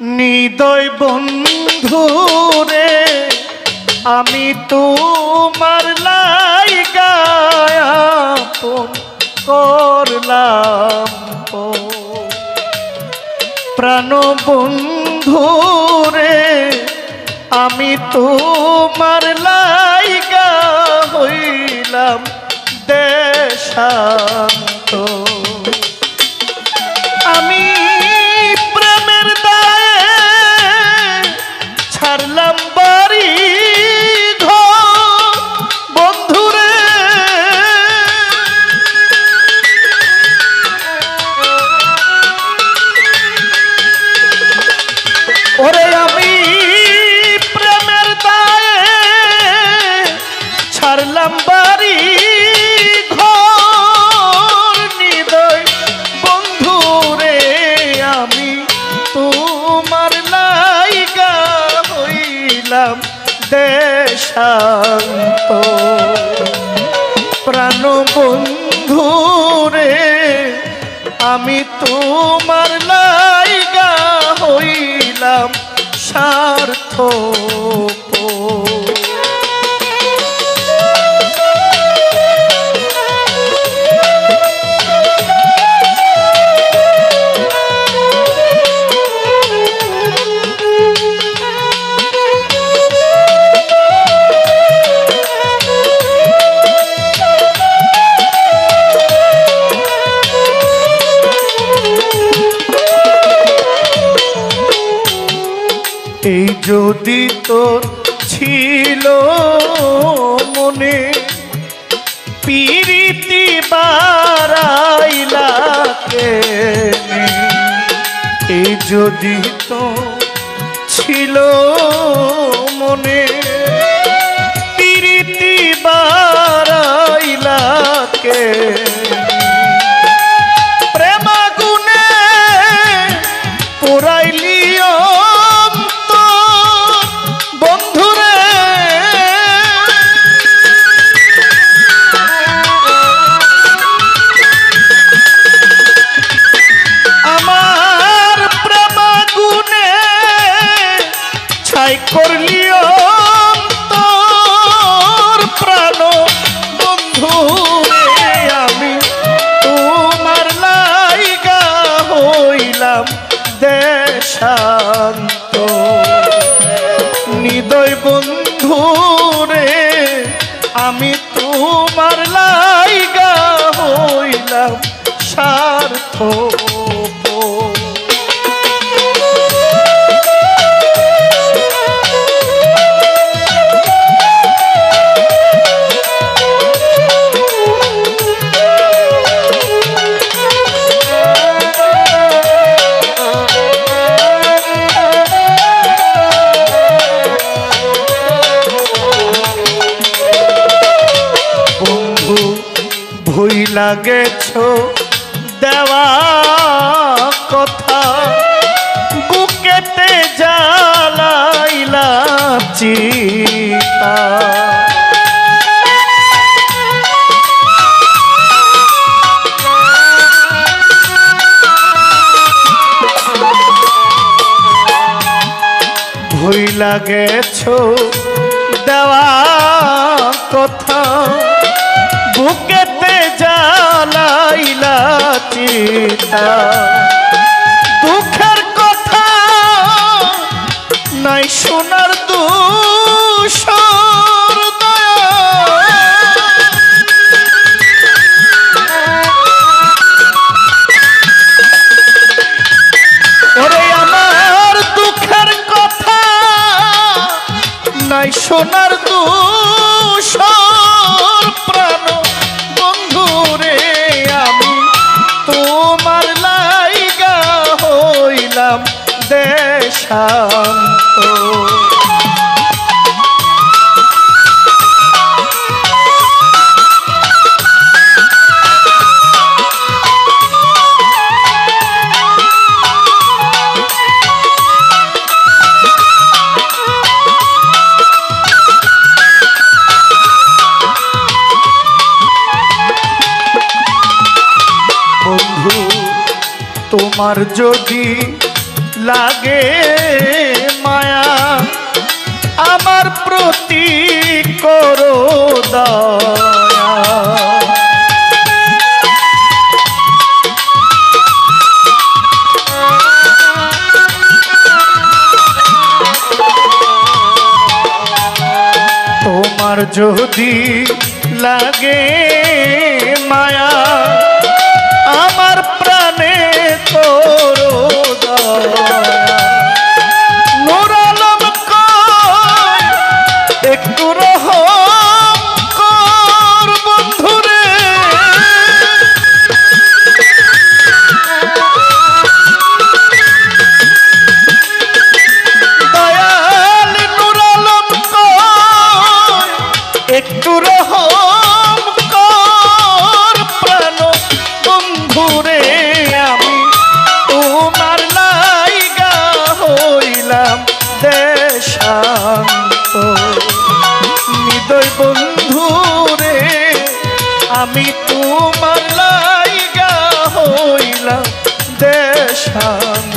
নিদয় বন্ধু রে, আমি তোমার লাইগায়াপন করলাম ও প্রাণ বন্ধু রে, আমি তোমার লাইগা হইলাম দেশান্ত। দেশান্ত প্রাণ বন্ধু রে আমি তোমার লাইগা হইলাম স্বার্থ এই যদি তোর ছিল মনে পিরিতি বারাইলাকে এই যদি তো ছিল মনে পিরিতি বারাইলাকে করলি অন্তর প্রাণ। বন্ধু, আমি তোমার লাইগা হইলাম দেশান্ত। নিদয় বন্ধু রে, আমি তোমার লাইগা হইলাম স্বার্থ লাগেছ দেওয়া কথা। বুকেতে জ্বালাইলা চিতা ভুই লাগেছ দেওয়া কথা। বুকেতে জ্বালাইলা চিতা দেশান্ত তোমার যদি লাগে মায়া। আমার প্রতি করো তোমার যদি লাগে মায়া আমি তোমার লাইগা হইলাম দেশান্ত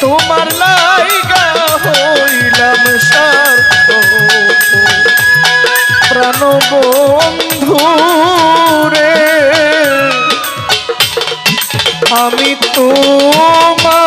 তোমার লাইগা হইলাম সার প্রাণ বন্ধু রে। আমি তোমার